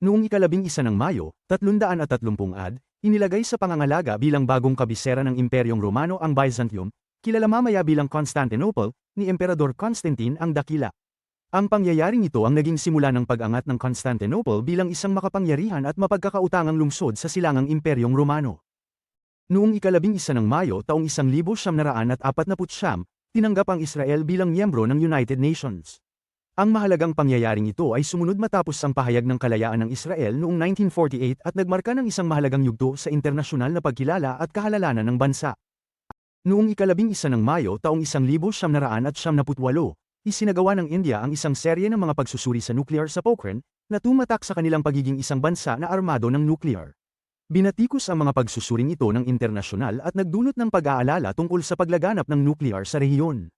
Noong ikalabing isa ng Mayo, 330 AD, inilagay sa pangangalaga bilang bagong kabisera ng Imperyong Romano ang Byzantium, kilala mamaya bilang Constantinople, ni Emperador Constantine ang Dakila. Ang pangyayaring ito ang naging simula ng pag-angat ng Constantinople bilang isang makapangyarihan at mapagkakautangang lungsod sa silangang Imperyong Romano. Noong ikalabing isa ng Mayo taong 1949, tinanggap ang Israel bilang miyembro ng United Nations. Ang mahalagang pangyayaring ito ay sumunod matapos ang pahayag ng kalayaan ng Israel noong 1948 at nagmarka ng isang mahalagang yugto sa internasyonal na pagkilala at kahalalanan ng bansa. Noong ikalabing isa ng Mayo taong 1978, isinagawa ng India ang isang serye ng mga pagsusuri sa nuclear sa Pokhran, na tumatak sa kanilang pagiging isang bansa na armado ng nuclear. Binatikos ang mga pagsusuring ito ng internasyonal at nagdulot ng pag-aalala tungkol sa paglaganap ng nuclear sa rehiyon.